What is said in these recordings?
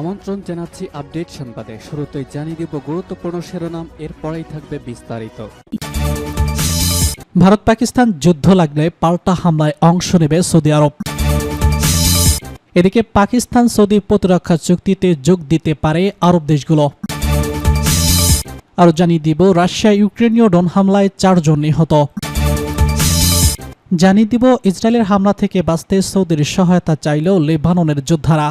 আমন্ত্রণ জানাচ্ছি আপডেট সংবাদে। শুরুতেই জানিয়ে দিব গুরুত্বপূর্ণ শিরোনাম, এরপরেই থাকবে বিস্তারিত। ভারত পাকিস্তান যুদ্ধ লাগলে পাল্টা হামলায় অংশ নেবে সৌদি আরব। এদিকে পাকিস্তান সৌদি প্রতিরক্ষা চুক্তিতে যোগ দিতে পারে আরব দেশগুলো। আরও জানিয়ে দিব, রাশিয়া ইউক্রেনীয় ড্রোন হামলায় চারজন নিহত। জানিয়ে দিব, ইসরায়েলের হামলা থেকে বাঁচতে সৌদির সহায়তা চাইলেও লেবাননের যোদ্ধারা।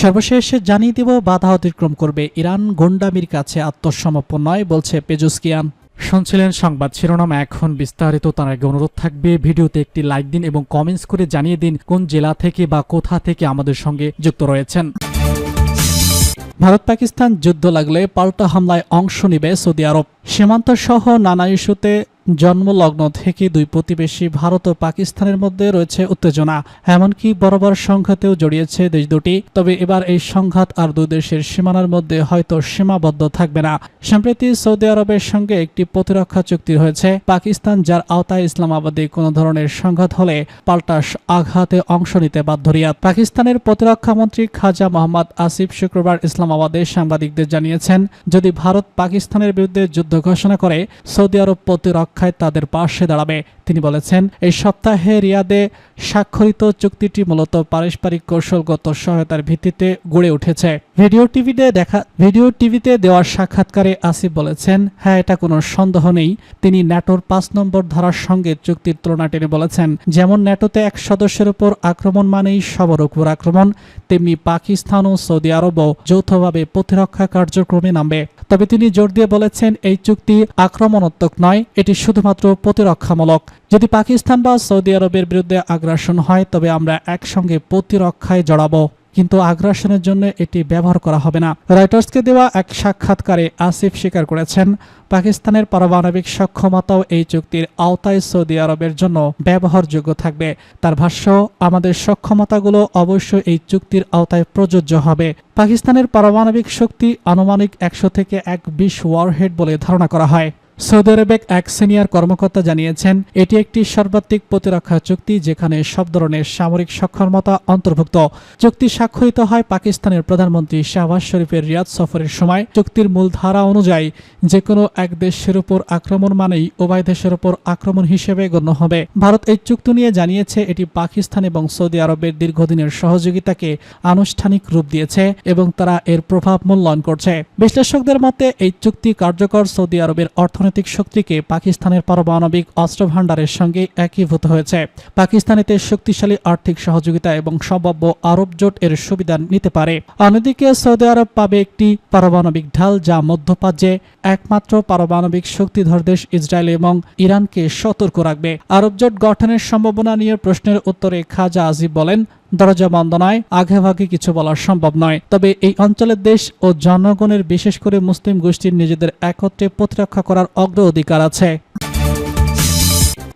সর্বশেষ জানিয়ে দিব বাধা অতিক্রম করবে ইরান গন্ডামির কাছে আত্মসমর্পণ নয় বলছে পেজুস্কিয়ান। শুনছিলেন সংবাদ শিরোনাম এখন বিস্তারিত তার আগে অনুরোধ থাকবে ভিডিওতে একটি লাইক দিন এবং কমেন্টস করে জানিয়ে দিন কোন জেলা থেকে বা কোথা থেকে আমাদের সঙ্গে যুক্ত রয়েছেন। ভারত পাকিস্তান যুদ্ধ লাগলে পাল্টা হামলায় অংশ নেবে সৌদি আরব। সীমান্ত সহ নানা ইস্যুতে জন্মলগ্ন থেকে দুই প্রতিবেশী ভারত ও পাকিস্তানের মধ্যে রয়েছে উত্তেজনা। এমনকি বরাবর সংঘাতেও জড়িয়েছে দেশ দুটি। তবে এবার এই সংঘাত আর দুই দেশের সীমানার মধ্যে হয়তো সীমাবদ্ধ থাকবে না। সম্প্রতি সৌদি আরবের সঙ্গে একটি প্রতিরক্ষা চুক্তি হয়েছে। পাকিস্তান, যার আওতায় ইসলামাবাদে কোনো ধরনের সংঘাত হলে পাল্টা আঘাতে অংশ নিতে বাধ্য পাকিস্তানের প্রতিরক্ষা মন্ত্রী খাজা মোহাম্মদ আসিফ শুক্রবার ইসলামাবাদে সাংবাদিকদের জানিয়েছেন, যদি ভারত পাকিস্তানের বিরুদ্ধে যুদ্ধ ঘোষণা করে, সৌদি আরব প্রতিরক্ষায় তাদের পাশে দাঁড়াবে। তিনি বলেছেন, এই সপ্তাহে রিয়াদে স্বাক্ষরিত চুক্তিটি মূলত পারস্পরিক কৌশলগত সহায়তার ভিত্তিতে গড়ে উঠেছে। ভিডিও টিভিতে দেখা, ভিডিও টিভিতে দেওয়ার সাক্ষাৎকারে আসিফ বলেছেন হ্যাঁ এটা কোনো সন্দেহ নেই। তিনি ন্যাটোর পাঁচ নম্বর ধারার সঙ্গে চুক্তির তুলনা টেনে বলেছেন, যেমন ন্যাটোতে এক সদস্যের উপর আক্রমণ মানেই সবর উপর আক্রমণ, তেমনি পাকিস্তান ও সৌদি আরবও যৌথভাবে প্রতিরক্ষা কার্যক্রমে নামবে। তবে তিনি জোর দিয়ে বলেছেন, এই চুক্তি আক্রমণাত্মক নয়, এটি শুধুমাত্র প্রতিরক্ষামূলক। যদি পাকিস্তান বা সৌদি আরবের বিরুদ্ধে আগ্রাসন হয়, তবে আমরা একসঙ্গে প্রতিরক্ষায় জড়াবো। কিন্তু আগ্রাসনের জন্য এটি ব্যবহার করা হবে না। রয়টার্সকে দেওয়া এক সাক্ষাৎকারে আসিফ স্বীকার করেছেন, পাকিস্তানের পারমাণবিক সক্ষমতাও এই চুক্তির আওতায় সৌদি আরবের জন্য ব্যবহারযোগ্য থাকবে। তার ভাষ্য, আমাদের সক্ষমতাগুলো অবশ্যই এই চুক্তির আওতায় প্রযোজ্য হবে। পাকিস্তানের পারমাণবিক শক্তি আনুমানিক একশো থেকে এক বিশ ওয়ারহেড বলে ধারণা করা হয়। সৌদি আরবের এক সিনিয়র কর্মকর্তা জানিয়েছেন, এটি একটি সর্বাত্মিক প্রতিরক্ষা চুক্তি যেখানে সব ধরনের সামরিক সক্ষমতা অন্তর্ভুক্ত। চুক্তি স্বাক্ষরিত হয় পাকিস্তানের প্রধানমন্ত্রী শাহবাজ শরীফের রিয়াদ সফরের সময়। চুক্তির মূল ধারা অনুযায়ী যে কোনো এক দেশের উপর আক্রমণ মানেই উভয় দেশের উপর আক্রমণ হিসেবে গণ্য হবে। ভারত এই চুক্তি নিয়ে জানিয়েছে, এটি পাকিস্তান এবং সৌদি আরবের দীর্ঘদিনের সহযোগিতাকে আনুষ্ঠানিক রূপ দিয়েছে এবং তারা এর প্রভাব মূল্যায়ন করছে। বিশ্লেষকদের মতে, এই চুক্তি কার্যকর সৌদি আরবের অর্থনৈতিক শক্তিকে পাকিস্তানের পারমাণবিক অস্ত্র ভাণ্ডারের সঙ্গে একীভূত হয়েছে। পাকিস্তান এতে শক্তিশালী আর্থিক সহযোগিতা এবং সম্ভাব্য আরব জোট এর সুবিধা নিতে পারে। অন্যদিকে সৌদি আরব পাবে একটি পারমাণবিক ঢাল যা মধ্যপ্রাচ্যে একমাত্র পারমাণবিক শক্তিধর দেশ ইসরায়েল এবং ইরানকে সতর্ক রাখবে। আরব জোট গঠনের সম্ভাবনা নিয়ে প্রশ্নের উত্তরে খাজা আজিব বলেন দরজা বন্ধ নয়, আগেভাগে কিছু বলা সম্ভব নয়। তবে এই অঞ্চলের দেশ ও জনগণের বিশেষ করে মুসলিম গোষ্ঠীর নিজেদের একত্রে প্রতিরক্ষা করার অগ্র অধিকার আছে।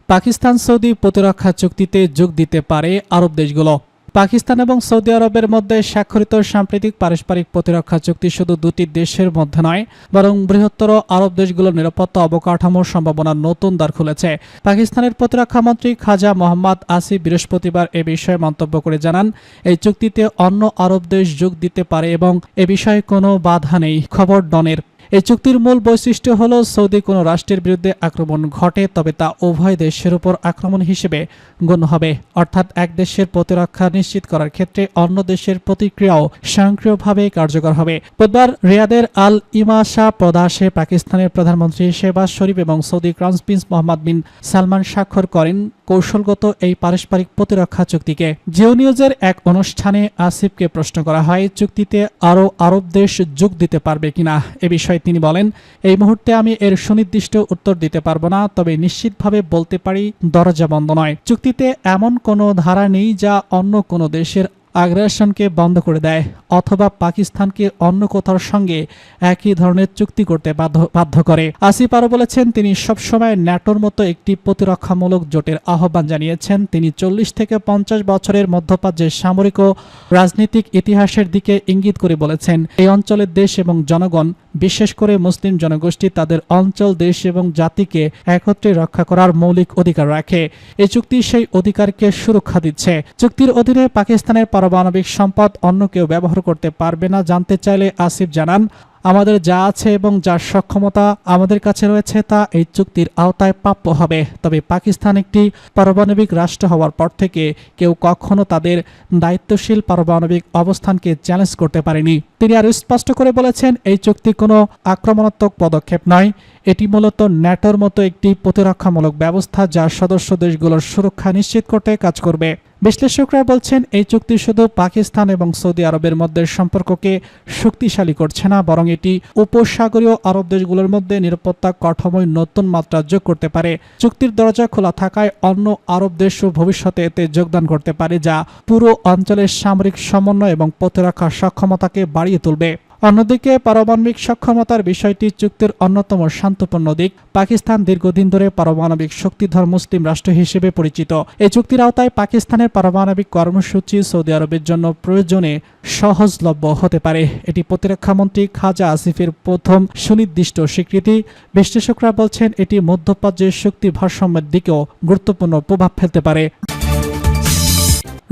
পাকিস্তান সৌদি প্রতিরক্ষা চুক্তিতে যোগ দিতে পারে আরব দেশগুলো। পাকিস্তান এবং সৌদি আরবের মধ্যে স্বাক্ষরিত সাম্প্রতিক পারস্পরিক প্রতিরক্ষা চুক্তি শুধু দুটি দেশের মধ্যে নয়, বরং বৃহত্তর আরব দেশগুলোর নিরাপত্তা অবকাঠামোর সম্ভাবনার নতুন দ্বার খুলেছে। পাকিস্তানের প্রতিরক্ষা মন্ত্রী খাজা মোহাম্মদ আসি বৃহস্পতিবার এ বিষয়ে মন্তব্য করে জানান, এই চুক্তিতে অন্য আরব দেশ যোগ দিতে পারে এবং এ বিষয়ে কোনো বাধা নেই। খবর ডনের এই চুক্তির মূল বৈশিষ্ট্য হল সৌদি কোনো রাষ্ট্রের বিরুদ্ধে আক্রমণ ঘটে, তবে তা উভয় দেশের উপর আক্রমণ হিসেবে গণ্য হবে। অর্থাৎ এক দেশের প্রতিরক্ষা নিশ্চিত করার ক্ষেত্রে অন্য দেশের প্রতিক্রিয়াও স্বয়ংক্রিয়ভাবে কার্যকর হবে। বুধবার রিয়াদের আল ইমাশা প্রদাসে পাকিস্তানের প্রধানমন্ত্রী শেবাজ শরীফ এবং Saudi crown prince Mohammed bin Salman স্বাক্ষর করেন। কৌশলগত এই পারস্পরিক প্রতিরক্ষা চুক্তিকে। জিও নিউজের এক অনুষ্ঠানে আসিফকে প্রশ্ন করা হয়, চুক্তিতে আরও আরব দেশ যোগ দিতে পারবে কিনা? এ বিষয়ে তিনি বলেন, এই মুহূর্তে আমি এর সুনির্দিষ্ট উত্তর দিতে পারব না, তবে নিশ্চিতভাবে বলতে পারি, দরজা বন্ধ নয়। চুক্তিতে এমন কোনো ধারা নেই যা অন্য কোনো দেশের আগ্রাসনকে বন্ধ করে দেয়, অথবা পাকিস্তানকে অন্য কোথাও সঙ্গে একই ধরনের চুক্তি করতে বাধ্য বাধ্য করে। আসিফ আরও বলেছেন, তিনি সবসময় ন্যাটোর মতো একটি প্রতিরক্ষামূলক জোটের আহ্বান জানিয়েছেন। তিনি চল্লিশ থেকে পঞ্চাশ বছরের মধ্যপ্রাচ্যের সামরিক ও রাজনৈতিক ইতিহাসের দিকে ইঙ্গিত করে বলেছেন। এই অঞ্চলের দেশ এবং জনগণ বিশেষ করে মুসলিম জনগোষ্ঠী তাদের অঞ্চল, দেশ এবং জাতিকে একত্রে রক্ষা করার মৌলিক অধিকার রাখে। এ চুক্তি সেই অধিকারকে সুরক্ষা দিচ্ছে। চুক্তির অধীনে পাকিস্তানের পারমাণবিক সম্পদ অন্য কেউ ব্যবহার করতে পারবে না। জানতে চাইলে আসিফ জানান আমাদের যা আছে এবং যার সক্ষমতা আমাদের কাছে রয়েছে তা এই চুক্তির আওতায় প্রাপ্য হবে। তবে পাকিস্তান একটি পারমাণবিক রাষ্ট্র হওয়ার পর থেকে কেউ কখনো তাদের দায়িত্বশীল পারমাণবিক অবস্থানকে চ্যালেঞ্জ করতে পারেনি। তিনি আরও স্পষ্ট করে বলেছেন, এই চুক্তি কোনো আক্রমণাত্মক পদক্ষেপ নয়। এটি মূলত ন্যাটোর মতো একটি প্রতিরক্ষামূলক ব্যবস্থা যা সদস্য দেশগুলোর সুরক্ষা নিশ্চিত করতে কাজ করবে। বিশ্লেষকরা বলছেন, এই চুক্তি শুধু পাকিস্তান এবং সৌদি আরবের মধ্যে সম্পর্ককে শক্তিশালী করছে না, বরং এটি উপসাগরীয় আরব দেশগুলোর মধ্যে নিরাপত্তা কাঠামোয় নতুন মাত্রা যোগ করতে পারে। চুক্তির দরজা খোলা থাকায় অন্য আরব দেশও ভবিষ্যতে এতে যোগদান করতে পারে, যা পুরো অঞ্চলের সামরিক সমন্বয় এবং প্রতিরক্ষা সক্ষমতাকে বাড়িয়ে তুলবে। অন্যদিকে পারমাণবিক সক্ষমতার বিষয়টি চুক্তির অন্যতম শান্তপূর্ণ দিক। পাকিস্তান দীর্ঘদিন ধরে পারমাণবিক শক্তিধর মুসলিম রাষ্ট্র হিসেবে পরিচিত। এই চুক্তির আওতায় পাকিস্তানের পারমাণবিক কর্মসূচি সৌদি আরবের জন্য প্রয়োজনে সহজলভ্য হতে পারে। এটি প্রতিরক্ষামন্ত্রী খাজা আসিফের প্রথম সুনির্দিষ্ট স্বীকৃতি। বিশ্লেষকরা বলছেন এটি মধ্যপ্রাচ্যের শক্তি ভারসাম্যের দিকেও গুরুত্বপূর্ণ প্রভাব ফেলতে পারে।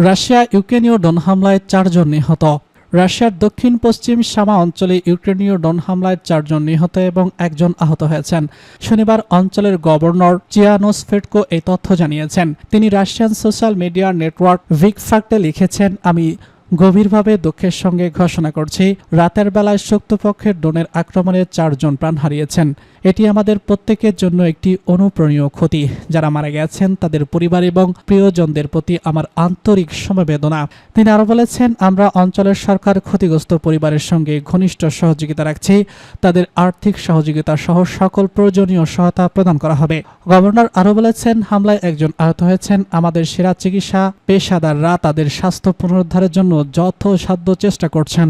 রাশিয়া ইউক্রেনীয় ড্রোন হামলায় চারজন নিহত। রাশিয়ার দক্ষিণ পশ্চিম সামা অঞ্চলে ইউক্রেনীয় ডন হামলায় চারজন নিহত এবং একজন আহত হয়েছেন। শনিবার অঞ্চলের গভর্নর চিয়ানোস ফেটকো এই তথ্য জানিয়েছেন। তিনি রাশিয়ান সোশ্যাল মিডিয়া নেটওয়ার্ক ভিকফ্যাক্টে লিখেছেন, আমি গভীরভাবে দুঃখের সঙ্গে ঘোষণা করছি, রাতের বেলায় শক্তপক্ষের ড্রোনের আক্রমণে চারজন প্রাণ হারিয়েছেন। এটি আমাদের প্রত্যেকের জন্য একটি অনুপ্রণীয় ক্ষতি। যারা মারা গেছেন তাদের পরিবার এবং প্রিয়জনদের প্রতি আমার আন্তরিক সমবেদনা। তিনি আরও বলেছেন, আমরা অঞ্চলের সরকার ক্ষতিগ্রস্ত পরিবারের সঙ্গে ঘনিষ্ঠ সহযোগিতা রাখছি। তাদের আর্থিক সহযোগিতা সহ সকল প্রয়োজনীয় সহায়তা প্রদান করা হবে। গভর্নর আরও বলেছেন, হামলায় একজন আহত হয়েছেন। আমাদের সেরা চিকিৎসা পেশাদাররা তাদের স্বাস্থ্য পুনরুদ্ধারের জন্য যথাসাধ্য চেষ্টা করছেন।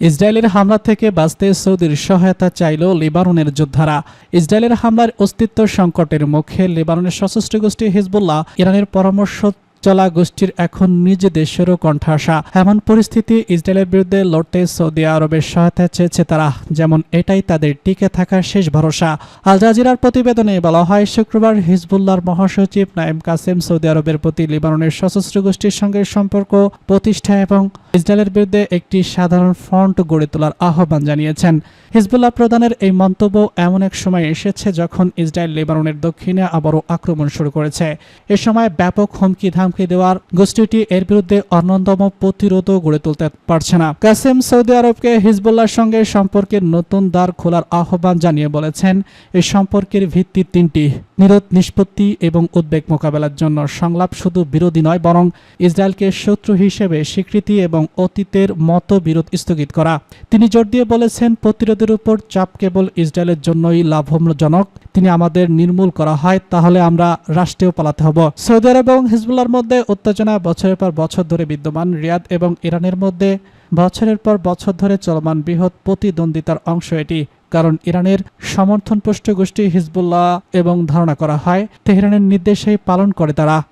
ইসরায়েলের হামলা থেকে বাঁচতে সৌদির সহায়তা চাইল লেবাননের যোদ্ধারা। ইসরায়েলের হামলার অস্তিত্ব সংকটের মুখে লেবাননের সশস্ত্র গোষ্ঠী হিজবুল্লাহ ইরানের পরামর্শ চলা গোষ্ঠীর এখন নিজ দেশেরও কণ্ঠাসা এমন পরিস্থিতি ইসরায়েলের বিরুদ্ধে লড়তে সৌদি আরবের সহায়তা চেয়েছে তারা, যেমন এটাই তাদের টিকে থাকার শেষ ভরসা। আল জাজিরার প্রতিবেদনে বলা হয়, শুক্রবার হিজবুল্লাহর মহাসচিব নাইম কাসেম সৌদি আরবের প্রতি লিবাননের সশস্ত্র গোষ্ঠীর সঙ্গে সম্পর্ক প্রতিষ্ঠা এবং ইসরায়েলের বিরুদ্ধে একটি সাধারণ ফ্রন্ট গড়ে তোলার আহ্বান জানিয়েছেন। হিজবুল্লাহ প্রধানের এই মন্তব্য এমন এক সময় এসেছে যখন ইসরায়েল লেবাননের দক্ষিণে আবারও আক্রমণ শুরু করেছে। এ সময় ব্যাপক হুমকি ধামকি দেওয়ার গোষ্ঠীটি এর বিরুদ্ধে অন্যতম প্রতিরোধও গড়ে তুলতে পারছে না। কাসেম সৌদি আরবকে হিজবুল্লাহর সঙ্গে সম্পর্কের নতুন দ্বার খোলার আহ্বান জানিয়ে বলেছেন এই সম্পর্কের ভিত্তি তিনটি। নিরোধ, নিষ্পত্তি এবং উদ্বেগ মোকাবেলার জন্য সংলাপ শুধু বিরোধী নয়, বরং ইসরায়েলকে শত্রু হিসেবে স্বীকৃতি এবং অতীতের মতো বিরোধ স্থগিত করা। তিনি জোর দিয়ে বলেছেন, প্রতিরোধের উপর চাপ কেবল ইসরায়েলের জন্যই লাভজনক। তিনি আমাদের নির্মূল করা হয়, তাহলে আমরা রাষ্ট্রেও পালাতে হব। সৌদি আরব এবং হিজবুল্লাহর মধ্যে উত্তেজনা বছরের পর বছর ধরে বিদ্যমান। রিয়াদ এবং ইরানের মধ্যে বছরের পর বছর ধরে চলমান বৃহৎ প্রতিদ্বন্দ্বিতার অংশ এটি। কারণ ইরানের সমর্থন সমর্থনপুষ্ট গোষ্ঠী হিজবুল্লাহ এবং ধারণা করা হয়, তেহরানের নির্দেশে পালন করে তারা।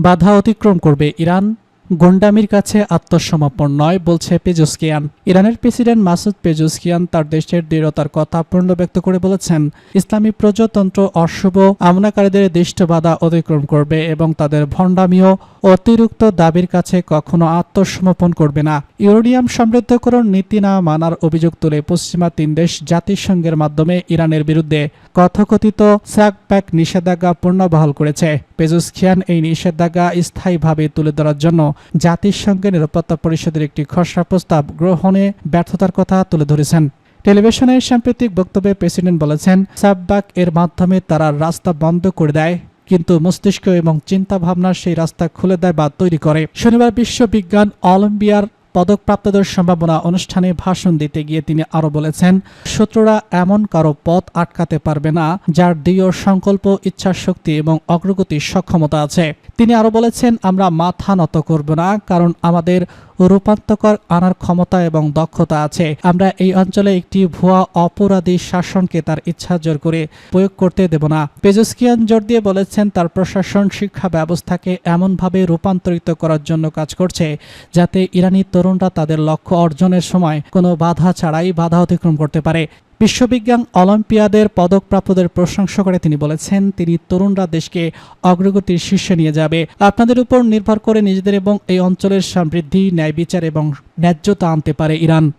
বাধা অতিক্রম করবে ইরান। গোন্ডামির কাছে আত্মসমর্পণ নয়, বলছে পেজোস্কিয়ান। ইরানের প্রেসিডেন্ট মাসুদ পেজোস্কিয়ান তার দেশের দৃঢ়তার কথা পূর্ণ ব্যক্ত করে বলেছেন, ইসলামী প্রজাতন্ত্র অশুভ আমনাকারীদের দৃষ্ট বাধা অতিক্রম করবে এবং তাদের ভণ্ডামীয় অতিরিক্ত দাবির কাছে কখনো আত্মসমর্পণ করবে না। ইউরেনিয়াম সমৃদ্ধকরণ নীতি না মানার অভিযোগ তুলে পশ্চিমা তিন দেশ জাতিসংঘের মাধ্যমে ইরানের বিরুদ্ধে কথকথিত স্যাক প্যাক নিষেধাজ্ঞা পুনর্বহাল করেছে। পেজোস্কিয়ান এই নিষেধাজ্ঞা স্থায়ীভাবে তুলে ধরার জন্য জাতিসংঘের নিরাপত্তা পরিষদের একটি খসড়া প্রস্তাব গ্রহণে ব্যর্থতার কথা তুলে ধরেছেন। টেলিভিশনে সাম্প্রতিক বক্তব্যে প্রেসিডেন্ট বলেছেন, সাববাক এর মাধ্যমে তারা রাস্তা বন্ধ করে দেয়, কিন্তু মস্তিষ্ক এবং চিন্তা ভাবনা সেই রাস্তা খুলে দেয় বা তৈরি করে। শনিবার বিশ্ব বিজ্ঞান অলিম্পিয়ার পদকপ্রাপ্তদের সম্ভাবনা অনুষ্ঠানে ভাষণ দিতে গিয়ে তিনি আরও বলেছেন, শত্রুরা এমন কারও পথ আটকাতে পারবে না, যার দৃঢ় সংকল্প ইচ্ছা শক্তি এবং অগ্রগতির সক্ষমতা আছে। তিনি আরও বলেছেন, আমরা মাথা নত করব না, কারণ আমাদের রূপান্তকর আনার ক্ষমতা এবং দক্ষতা আছে। আমরা এই অঞ্চলে একটি ভুয়া অপরাধী শাসনকে তার ইচ্ছা জোর করে প্রয়োগ করতে দেব না। পেজস্কিয়ান জোর দিয়ে বলেছেন, তার প্রশাসন শিক্ষা ব্যবস্থাকে এমনভাবে রূপান্তরিত করার জন্য কাজ করছে, যাতে ইরানি তরুণরা তাদের লক্ষ্য অর্জনের সময় কোনো বাধা ছাড়াই বাধা অতিক্রম করতে পারে। বিশ্ববিজ্ঞান অলিম্পিয়াদের পদকপ্রাপ্তদের প্রশংসা করে তিনি বলেছেন, তিনি তরুণরা দেশকে অগ্রগতির শীর্ষে নিয়ে যাবে। আপনাদের উপর নির্ভর করে নিজেদের এবং এই অঞ্চলের সমৃদ্ধি, ন্যায় বিচার এবং ন্যায্যতা আনতে পারে ইরান।